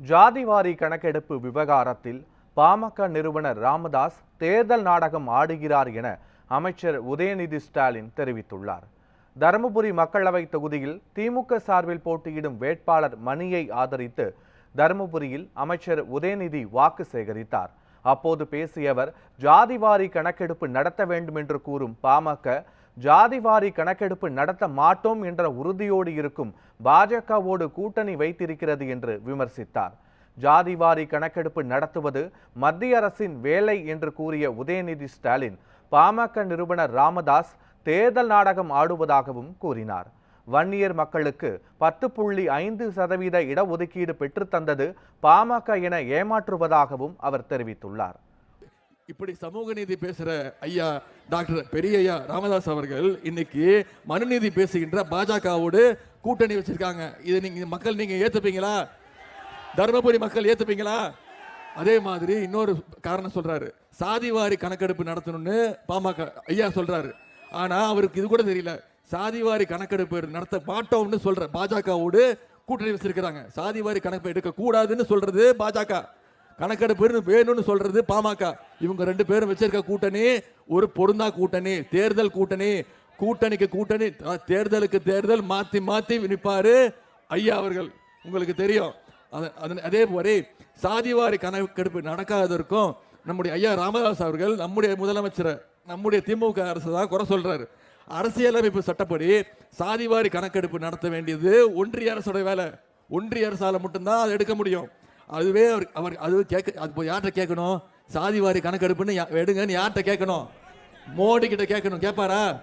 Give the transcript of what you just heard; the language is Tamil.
ஜாதிவாரி கணக்கெடுப்பு விவகாரத்தில் பாமக நிறுவனர் ராமதாஸ் தேர்தல் நாடகம் ஆடுகிறார் என அமைச்சர் உதயநிதி ஸ்டாலின் தெரிவித்துள்ளார். தருமபுரி மக்களவை தொகுதியில் திமுக சார்பில் போட்டியிடும் வேட்பாளர் மணியை ஆதரித்து தருமபுரியில் அமைச்சர் உதயநிதி வாக்கு சேகரித்தார். அப்போது பேசிய அவர் ஜாதிவாரி கணக்கெடுப்பு நடத்த வேண்டும் என்று கூறும் பாமக ஜாதிவாரி கணக்கெடுப்பு நடத்த மாட்டோம் என்ற உறுதியோடு இருக்கும் பாஜகவோடு கூட்டணி வைத்திருக்கிறது என்று விமர்சித்தார். ஜாதிவாரி கணக்கெடுப்பு நடத்துவது மத்திய அரசின் வேலை என்று கூறிய உதயநிதி ஸ்டாலின் பாமக நிறுவனர் ராமதாஸ் தேர்தல் நாடகம் ஆடுவதாகவும் கூறினார். வன்னியர் மக்களுக்கு பத்து புள்ளி ஐந்து சதவீத இடஒதுக்கீடு பெற்றுத்தந்தது பாமக என ஏமாற்றுவதாகவும் அவர் தெரிவித்துள்ளார். இப்படி சமூக நீதி பேசுகிற ஐயா டாக்டர் பெரிய ஐயா ராமதாஸ் அவர்கள் இன்னைக்கு மனுநீதி பேசுகின்ற பாஜகவோடு கூட்டணி வச்சிருக்காங்க. இதை நீங்க மக்கள் நீங்க ஏத்துப்பீங்களா? தருமபுரி மக்கள் ஏத்துப்பீங்களா? அதே மாதிரி இன்னொரு காரணம் சொல்றாரு. சாதிவாரி கணக்கெடுப்பு நடத்தணும்னு பாமக ஐயா சொல்றாரு. ஆனா அவருக்கு இது கூட தெரியல. சாதிவாரி கணக்கெடுப்பு நடத்த மாட்டோம்னு சொல்ற பாஜகவோடு கூட்டணி வச்சிருக்கிறாங்க. சாதிவாரி கணக்கு எடுக்க கூடாதுன்னு சொல்றது பாஜக. கணக்கெடுப்பு வேணும்னு சொல்றது பாமக. இவங்க ரெண்டு பேரும் வச்சிருக்க கூட்டணி ஒரு பொருந்தா கூட்டணி தேர்தல் கூட்டணி கூட்டணிக்கு கூட்டணி தேர்தலுக்கு தேர்தல் மாத்தி மாத்தி நிற்பாரு ஐயா அவர்கள். உங்களுக்கு தெரியும். அதே போல சாதிவாரி கணக்கெடுப்பு நடக்காததற்கும் நம்முடைய ஐயா ராமதாஸ் அவர்கள் நம்முடைய முதலமைச்சர் நம்முடைய திமுக அரசு தான் குறை சொல்றாரு. அரசியலமைப்பு சட்டப்படி சாதிவாரி கணக்கெடுப்பு நடத்த வேண்டியது ஒன்றிய அரசோட வேலை. ஒன்றிய அரசால மட்டும்தான் அதை எடுக்க முடியும். அதுவே அவர் அவர் அது கேட்க அது போய் யார்கிட்ட கேட்கணும்? சாதிவாரி கணக்கெடுப்புன்னு யா- எடுங்கன்னு யார்கிட்ட கேட்கணும்? மோடி கிட்ட கேட்கணும். கேட்பாரா?